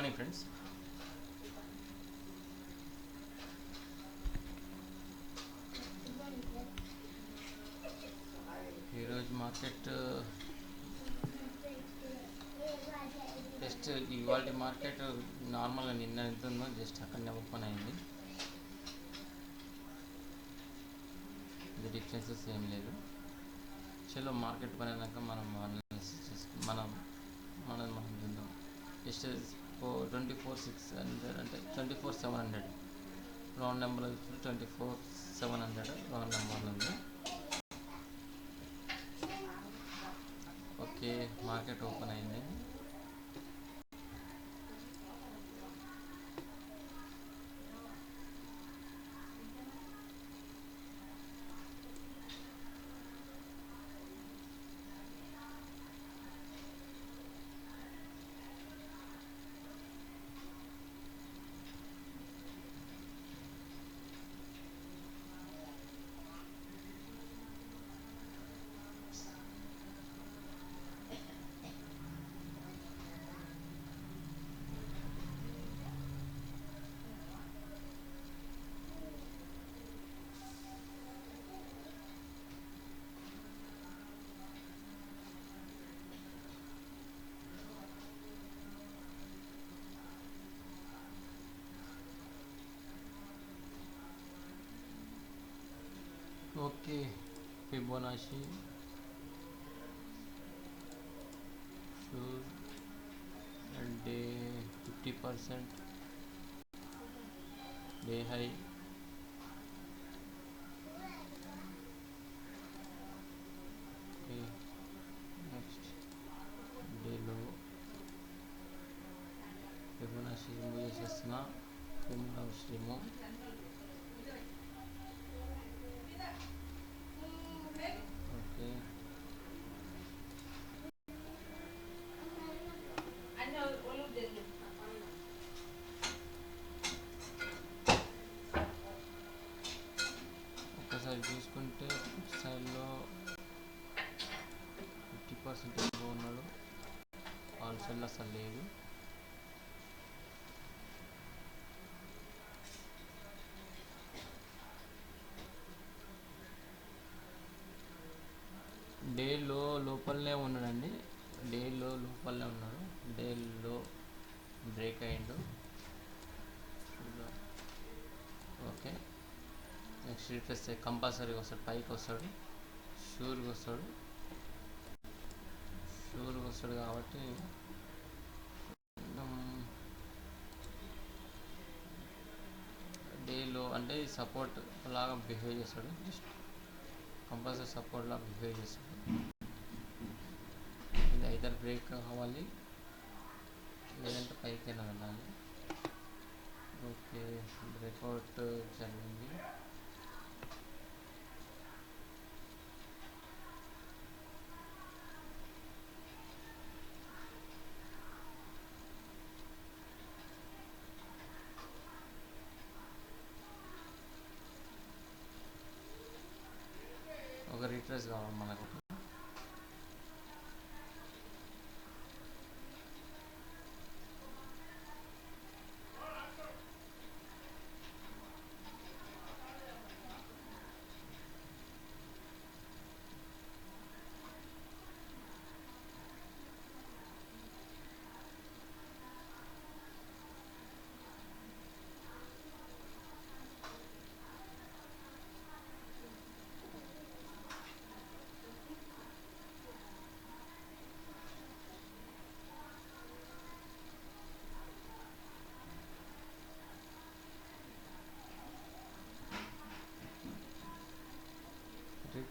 Morning friends ఈరోజు market uh, just ఇవాళ market నార్మల్గా నిన్న ఎంత ఉందో జస్ట్ అక్కడనే ఓపెన్ అయింది. ఇది డిఫరెన్సెస్ ఏం లేదు. చలో మార్కెట్ పని అయినాక మనం అనాలిసిస్ మనం మనం మనం చూద్దాం. Just four twenty four six hundred అంటే twenty four seven hundred round number twenty four seven hundred round number ఉంది. ఓకే మార్కెట్ ఓపెన్ అయింది okay Fibonacci sure day fifty percent day high okay next డేలో Fibonacci remove చేసేస్తున్నా Fibonacci remove okay ఒకసారి చూసుకుంటే సైడ్లో fifty percent ఎక్కువ ఉన్నాడు. All cell అసలు లేదు. డేలో లోపలనే ఉన్నాడండి. డేలో లోపలనే ఉన్నాడు. డేలో బ్రేక్ అయ్యిండు. ఓకే. నెక్స్ట్ వేస్తే కంపల్సరీగా వస్తాడు పైకి వస్తాడు షూర్గా వస్తాడు. షూర్గా వస్తాడు కాబట్టి డేలో అంటే సపోర్ట్ లాగా బిహేవ్ చేస్తాడు జస్ట్ కంపల్సరీ సపోర్ట్ లాగా బిహేవ్ చేస్తాడు. ఇది ఐదర్ బ్రేక్ కావాలి. లేదంటే పైకి వెళ్ళాలి. ఓకే బ్రేక్అవుట్ జరిగింది. ఒక రిట్రెస్ కావాలి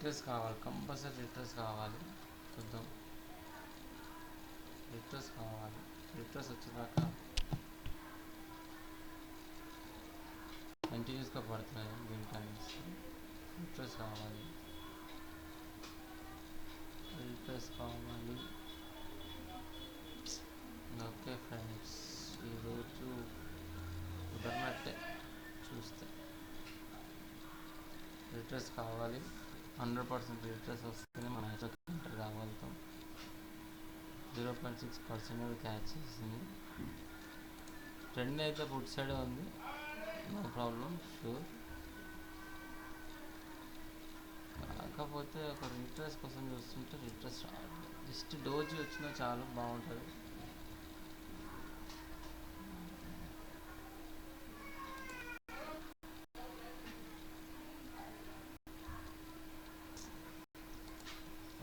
మనకు కావాలి కంపల్సరీ రిట్రెస్ కావాలి. చూద్దాం. రిట్రెస్ కావాలి. రిట్రెస్ వచ్చేదాకా కంటిన్యూస్గా పడుతున్నాయి గ్రీన్ టైమ్స్ రిట్రెస్ కావాలి. రిట్రెస్ కావాలి. ఓకే ఫ్రెండ్స్ ఈరోజు కుదరనట్టే చూస్తే. రిట్రెస్ కావాలి. హండ్రెడ్ పర్సెంట్ రిట్రెస్ వస్తేనే మనం అయితే enter కాగలుగుతాం. Zero point six percent catch చేసింది. ట్రెండ్ అయితే ఫుడ్ సైడ్ ఉంది. నో ప్రాబ్లం షూర్ కాకపోతే ఒక రిట్రెస్ కోసం చూస్తుంటే రిట్రెస్ రావట్లేదు జస్ట్ డోజీ వచ్చినా చాలు బాగుంటుంది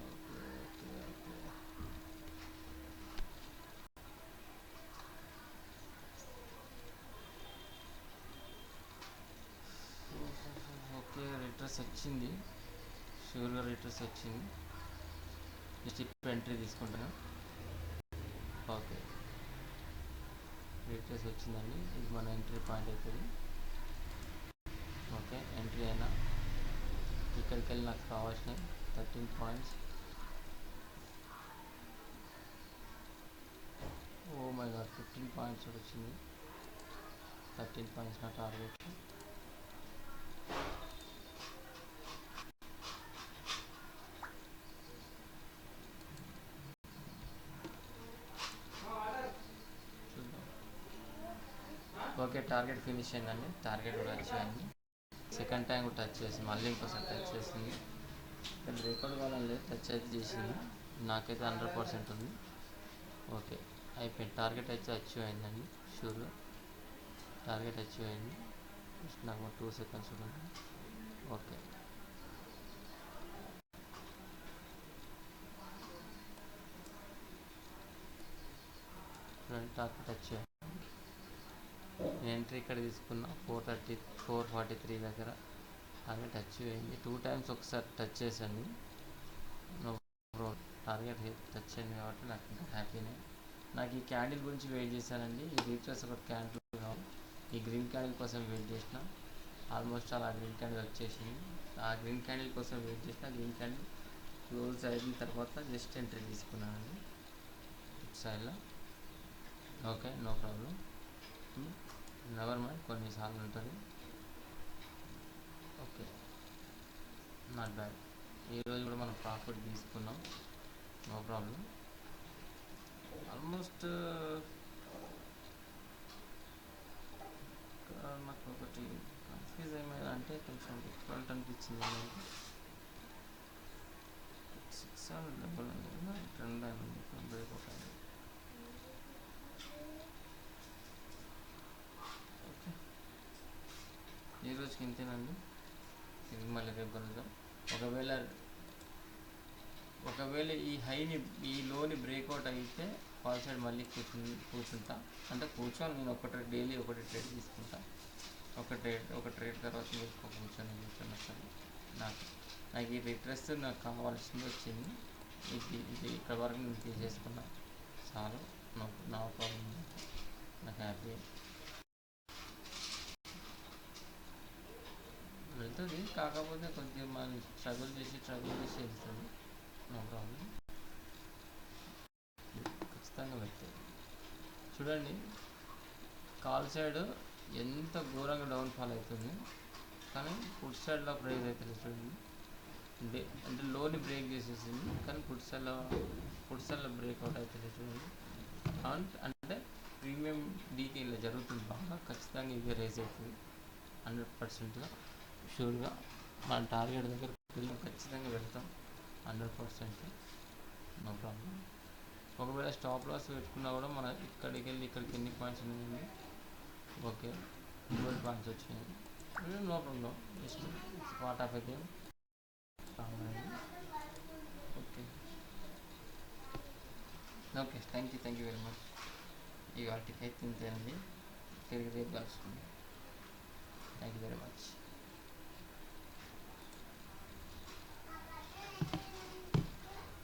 okay okay okay okay retrace వచ్చింది. షూర్గా రిట్రెస్ వచ్చింది. జస్ట్ ఇప్పుడు ఎంట్రీ తీసుకుంటాను. ఓకే. రిట్రెస్ వచ్చిందండి. ఇది మన ఎంట్రీ పాయింట్ అవుతుంది. ఓకే. ఎంట్రీ అయినా ఇక్కడికి వెళ్ళి నాకు కావాల్సినవి thirteen points oh my god fifteen points వచ్చింది. థర్టీన్ పాయింట్స్ నా టార్గెట్ చూద్దాం ఓకే టార్గెట్ ఫినిష్ అయిందండి. టార్గెట్ కూడా టచ్ అయింది సెకండ్ టైం కూడా టచ్ చేసింది మళ్ళీ ఇంకోసారి టచ్ చేసింది. ఇక్కడ రికార్డ్ కావాలని టచ్ అయితే చేసింది. నాకైతే హండ్రెడ్ పర్సెంట్ ఉంది. ఓకే అయిపోయింది. టార్గెట్ అయితే అచీవ్ అయిందండి షూర్గా టార్గెట్ అచీవ్ అయింది నాకు టూ సెకండ్స్ ఉంది ఓకే. టార్గెట్ అచీవ్ ఎంట్రీ ఇక్కడ తీసుకున్న. Four thirty four forty three దగ్గర. టార్గెట్ అచీవ్ అయింది. టూ టైమ్స్ ఒకసారి టచ్ చేశాను. నో టార్గెట్ టచ్ అయింది కాబట్టి నాకు ఇంకా హ్యాపీనే నాకు ఈ క్యాండిల్ గురించి వెయిట్ చేశానండి. ఈ రీచర్స్ ఒక క్యాండిల్ కావాలి ఈ గ్రీన్ క్యాండిల్ కోసం వెయిట్ చేసిన. ఆల్మోస్ట్ అలా గ్రీన్ క్యాండిల్ వచ్చేసింది. ఆ గ్రీన్ క్యాండిల్ కోసం వెయిట్ చేసిన గ్రీన్ క్యాండిల్ క్లోజ్ అయిన తర్వాత జస్ట్ ఎంట్రీ తీసుకున్నానండి. సైడ్లో okay no problem. Never mind కొన్నిసార్లు ఉంటుంది. ఓకే. నాట్ బ్యాడ్ ఈరోజు కూడా మనం ప్రాఫిట్ తీసుకున్నాం. నో ప్రాబ్లం ఆల్మోస్ట్ నాకు ఒకటి కన్ఫ్యూజ్ ఏమైనా అంటే కొంచెం డిఫికల్ట్ అనిపించింది సిక్స్ హండ్రెడ్ డబ్బులు ఉంది ట్రెండ్ బ్రేక్ ఒక అయింది ఓకే ఈ ఇంతేనండి ఇది మళ్ళీ రేపు కలుద్దాం. ఒకవేళ ఒకవేళ ఈ హైని ఈ లోని బ్రేక్అవుట్ అయితే ఫాల్ సైడ్ మళ్ళీ కూర్చుని కూర్చుంటా. అంటే కూర్చొని నేను ఒకటి డైలీ ఒకటి ట్రేడ్ తీసుకుంటా. ఒక ట్రేడ్ ఒక ట్రేడ్ తర్వాత ఇంకో కూర్చొని కూర్చొని సరే నాకు నాకు ఈ రిట్రెస్ నాకు కావాల్సింది వచ్చింది. ఇది ఇది ఇక్కడ వరకు నేను తీసేసుకున్నా. చాలు నాకు నా ప్రాబ్లం నాకు హ్యాపీ. వెళ్తుంది కాకపోతే కొద్దిగా మనం స్ట్రగుల్ చేసి స్ట్రగుల్ చేసి వెళ్తుంది నో ప్రాబ్లం ఖచ్చితంగా వెళ్తుంది చూడండి. కాల్ సైడ్ ఎంత ఘోరంగా డౌన్ఫాల్ అవుతుంది. కానీ ఫుడ్ సైడ్లో ప్రైజ్ అవుతుంది చూడండి. అంటే అంటే లోని బ్రేక్ చేసేసింది. కానీ ఫుడ్ సైడ్లో ఫుడ్ సైడ్లో బ్రేక్అవుట్ అవుతుంది చూడండి. అంటే ప్రీమియం డీకే ఇలా జరుగుతుంది బాగా. ఖచ్చితంగా ఇదే రేజ్ అవుతుంది. హండ్రెడ్ పర్సెంట్గా షూర్గా మన టార్గెట్ దగ్గర ఖచ్చితంగా వెళ్తాం హండ్రెడ్ పర్సెంట్ నో ప్రాబ్లం ఒకవేళ స్టాప్ లాస్ పెట్టుకున్నా కూడా మన ఇక్కడికి వెళ్ళి ఇక్కడికి ఎన్ని పాయింట్స్ ఉన్నాయండి? ఓకే ట్వెల్వ్ పాయింట్స్ వచ్చినాయి. No problem just part of game okay okay thank you thank you very much ఇవాటికి అయితే ఇంతేనండి తిరిగి రేపు కలుసుకుందాం.